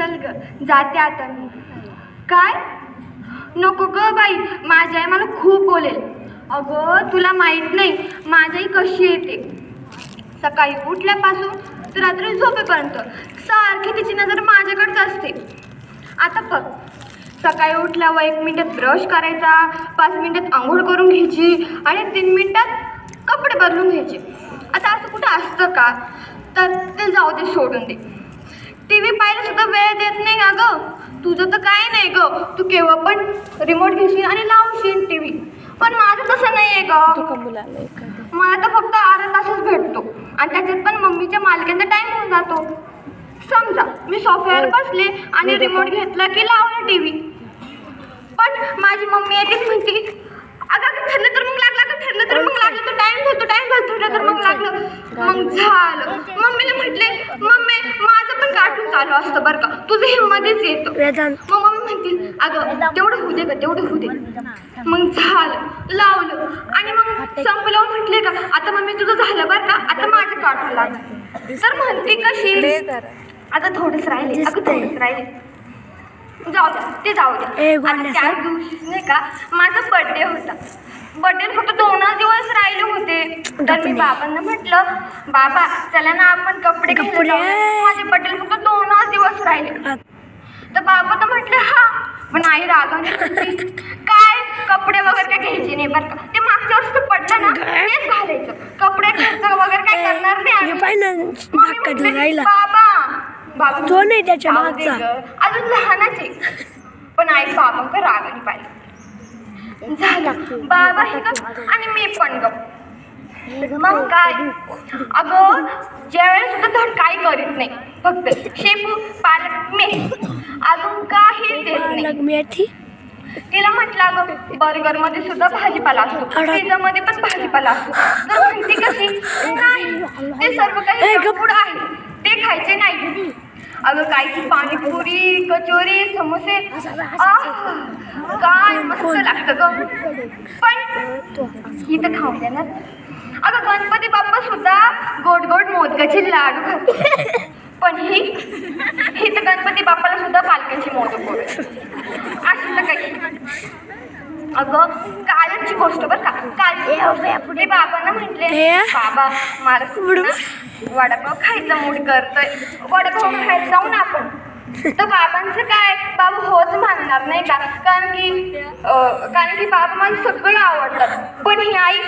जाते आता मी. काय? नको ग बाई माझी आई मला खूप बोलेल. अगं तुला माहीत नाही माझी आई कशी येते? सकाळी उठल्यापासून तर रात्री झोपेपर्यंत सारखी तिची नजर माझ्याकडेच असते. आता बघ सकाळी उठल्यावर एक मिनिटात ब्रश करायचा पाच मिनिटात आंघोळ करून घ्यायची आणि तीन मिनिटात कपडे बदलून घ्यायचे. आता असं कुठं असतं का? तर ते जाऊ दे सोडून दे. टी व्ही पाहायला सुद्धा वेळ देत नाही का गं तुझं तर काय नाही ग. तू केव्हा पण रिमोट घेशील आणि लावशील टी व्ही पण माझं तसं नाही आहे ग मला तर फक्त अर्धा तासच भेटतो. आणि त्याच्यात पण मम्मीच्या मालकीचा टाईम होऊन जातो. समजा मी सोफ्यावर बसले आणि रिमोट घेतला की लावला टी व्ही पण माझी मम्मी येते म्हणते अगं अगं ठरलं तर मग लागलं अगं ठरलं तर मग लागलं. तो टाइम झालं टाइम झालं तर मग लागलं. मग झालं. मम्मीला म्हटले मम्मी माझं पण कार्टून चालू असतं बरं का. तुझं हे मध्येच येतं. मग मम्मी म्हणतील अगं तेवढं होऊ दे का तेवढं होऊ दे. मग झालं. लावलं. आणि मग संपलं. म्हटले का आता मम्मी तुझं झालं बरं का? आता माझं काढून लागलं. तर म्हणते कशी? आता थोडंच राहिले. अगं थोडंच राहिले. जाऊ द्या ते जाऊ द्या. गोंड्या त्या. दिवशी नाही का माझा बर्थडे होता. बर्थडे फक्त दोनच दिवस राहिले होते. तर मी. बाबांना म्हटलं बाबा चला ना आपण कपडे कपडे. जाऊया." माझे बर्थडे फक्त दोनच दिवस राहिले तर बाबा तर म्हटले हा. पण आई म्हणते, काय? कपडे वगैरे काय घ्यायचे नाही बरं का? ते मागच्या वर्षी पडलं ना तेच घालायचं. कपडे खर्च वगैरे काय करणार नाही बाबा. बाबा तो नाही त्याच्या. गं, अजून लहानच पण आई बाबा का रागाने पाहिजे झालं. बाबा हे आणि मी पण गप मग काय? अगं काही करीत नाही. फक्त शेपू पालक मे अजून काही देत नाही. मेथी? तिला म्हटलं अगं बर्गरमध्ये सुद्धा भाजीपाला असतो. पिझ्झा मध्ये पण भाजीपाला असतो. तर म्हणते कशी? नाही. ते सर्व काही. फूड आहे. ते खायचे नाही. अगं काय ती पाणीपुरी कचोरी समोसे. काय मस्त लागतं ग. पण ही तर खाऊन देणार अगं गणपती बाप्पा सुद्धा गोड गोड मोदकाचे लाडू खातो. पण ही ही तर गणपती बाप्पाला सुद्धा पालकांची मोदक असं तर काही. अगं कालची गोष्ट बरं का. काल ते बाबांना म्हटले? बाबा मला वडापाव खायचा मूड करतोय. वडापाव खायला जाऊ ना आपण. तर बाबांचं काय? बाबा होच मानणार नाही का? कारण की कारण की बाबा मला सगळं आवडतात. पण ही आई